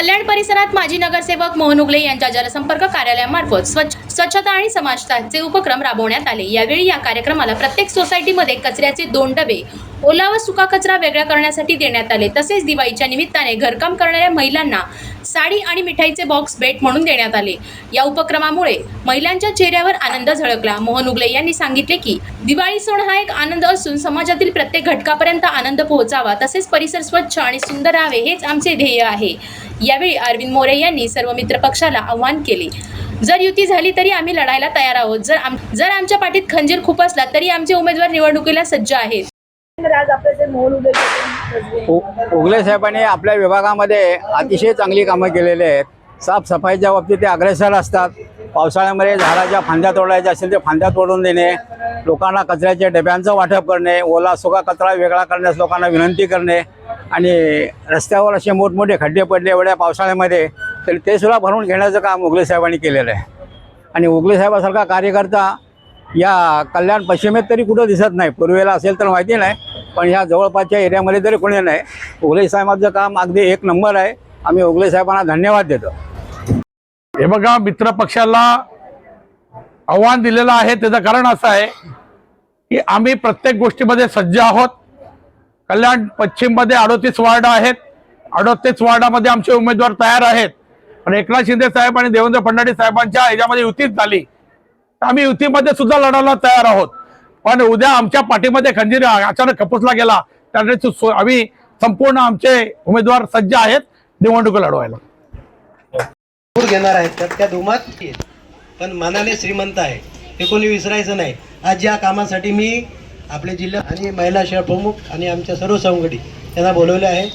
कल्याण परिसरात माजी नगरसेवक मोहन उगले यांच्या जलसंपर्क कार्यालयामार्फत स्वच्छ स्वच्छता आणि समाजताचे उपक्रम राबवण्यात आले. यावेळी या कार्यक्रमाला प्रत्येक सोसायटीमध्ये कचऱ्याचे दोन डबे ओला व सुका कचरा वेगळा करण्यासाठी देण्यात आले. तसेच दिवाळीच्या निमित्ताने घरकाम करणाऱ्या महिलांना साडी आणि मिठाईचे बॉक्स भेट म्हणून देण्यात आले. या उपक्रमामुळे महिलांच्या चेहऱ्यावर आनंद झळकला. मोहन उगले यांनी सांगितले की दिवाळी सण हा एक आनंद असून समाजातील प्रत्येक घटकापर्यंत आनंद पोहोचावा. तसेच परिसर स्वच्छ आणि सुंदर राहावे हेच आमचे ध्येय आहे. यावेळी अरविंद मोरे यांनी सर्व मित्र पक्षाला आव्हान केले. जर युती झाली तरी आम्ही लढायला तयार आहोत. जर आम जर आमच्या पाठीत खंजीर खूप असला तरी आमचे उमेदवार निवडणुकीला सज्ज आहेत. उगले साहेबांनी आपल्या विभागामध्ये अतिशय चांगली कामं केलेली आहेत. साफसफाईच्या बाबतीत ते अग्रेसर असतात. पावसाळ्यामध्ये झाडाच्या फांद्या तोडायच्या असेल ते फांद्या तोडून देणे लोकांना कचऱ्याच्या डब्यांचं वाटप करणे ओला सुका कचरा वेगळा करण्यास लोकांना विनंती करणे आणि रस्त्यावर असे मोठमोठे खड्डे पडले एवढ्या पावसाळ्यामध्ये तर ते सुद्धा भरून घेण्याचं काम उगले साहेबांनी केलेलं आहे. आणि उगले साहेबासारखा कार्यकर्ता या कल्याण पश्चिमेत तरी कुठं दिसत नाही. पूर्वेला असेल तर माहिती नाही पण ह्या जवळपासच्या एरियामध्ये तरी कोणी नाही. उगले साहेबांचं काम अगदी एक नंबर आहे. आम्ही उगले साहेबांना धन्यवाद देतो. हे बघा मित्र पक्षाला आव्हान दिलेलं आहे. त्याचं कारण असं आहे की आम्ही प्रत्येक गोष्टीमध्ये सज्ज आहोत. कल्याण पश्चिममध्ये अडोतीस वार्ड आहेत. अडोतीस वार्डामध्ये आमचे उमेदवार तयार आहेत. पण एकनाथ शिंदे साहेब आणि देवेंद्र फडणवीस साहेबांच्या ह्याच्यामध्ये युतीच झाली. तर आम्ही युतीमध्ये सुद्धा लढायला तयार आहोत. पण उद्या आमच्या पाठीमध्ये खंजीर अचानक खपुसला गेला. त्याने आम्ही संपूर्ण आमचे उमेदवार सज्ज आहेत. निवडणुका लढवायला. भरपूर घेणार आहेत तर त्या धुमात पण मनाने श्रीमंत आहे. हे कोणी विसरायचं नाही. आज या कामासाठी मी आपले जिल्हा आणि महिला शहर प्रमुख आणि आमच्या सर्व संघटी यांना बोलवले आहे.